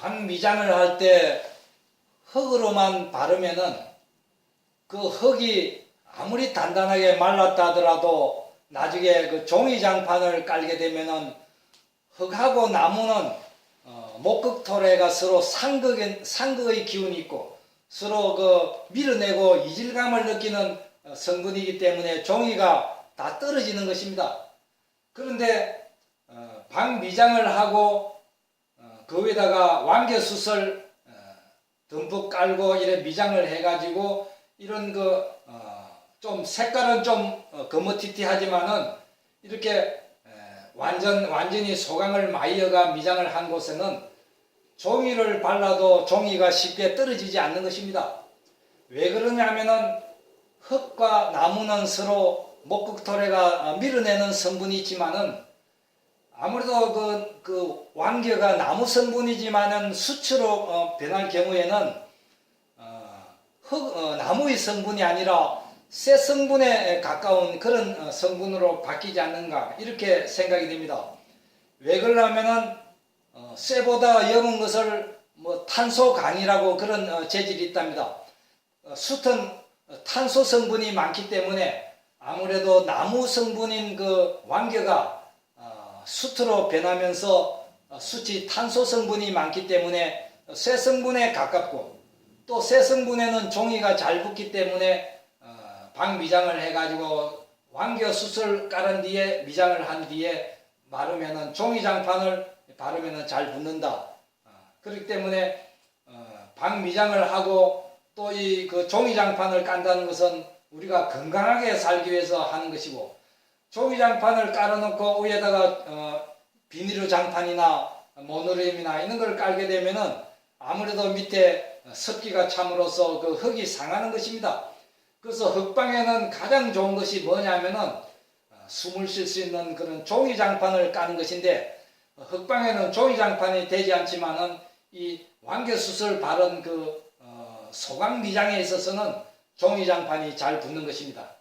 방미장을 할 때 흙으로만 바르면은 그 흙이 아무리 단단하게 말랐다 하더라도 나중에 그 종이장판을 깔게 되면은 흙하고 나무는 어, 목극토래가 서로 상극의, 상극의 기운이 있고 서로 그 밀어내고 이질감을 느끼는 어, 성분이기 때문에 종이가 다 떨어지는 것입니다. 그런데 어, 방미장을 하고 어, 그 위에다가 완개수설 어, 듬뿍 깔고 이래 미장을 해가지고 이런 그 좀 색깔은 좀 어, 거머튀튀하지만은 이렇게 에, 완전 완전히 소강을 마이어가 미장을 한 곳에는 종이를 발라도 종이가 쉽게 떨어지지 않는 것입니다. 왜 그러냐면은 흙과 나무는 서로 목극토래가 어, 밀어내는 성분이 있지만은 아무래도 그, 그 완개가 나무 성분이지만은 수치로 어, 변할 경우에는 어, 흙, 어, 나무의 성분이 아니라 새 성분에 가까운 그런 어, 성분으로 바뀌지 않는가 이렇게 생각이 됩니다. 왜 그러냐면은 어, 쇠보다 염은 것을 뭐 탄소간이라고 그런 어, 재질이 있답니다. 어, 숯은 어, 탄소 성분이 많기 때문에 아무래도 나무 성분인 그 완개가 어, 숯으로 변하면서 어, 숯이 탄소 성분이 많기 때문에 쇠 성분에 가깝고 또 쇠 성분에는 종이가 잘 붙기 때문에 어, 방미장을 해가지고 완겨 숯을 깔은 뒤에 미장을 한 뒤에 마르면은 종이 장판을 바르면은 잘 붙는다. 어, 그렇기 때문에 어, 방미장을 하고 또 이 그 종이 장판을 깐다는 것은 우리가 건강하게 살기 위해서 하는 것이고 종이장판을 깔아놓고 위에다가 어, 비닐 장판이나 모노레임이나 이런 걸 깔게 되면은 아무래도 밑에 습기가 참으로써 그 흙이 상하는 것입니다. 그래서 흙방에는 가장 좋은 것이 뭐냐면은 어, 숨을 쉴 수 있는 그런 종이 장판을 까는 것인데 어, 흙방에는 종이 장판이 되지 않지만은 이 완개수술 바른 그 어, 소강 미장에 있어서는 종이 장판이 잘 붙는 것입니다.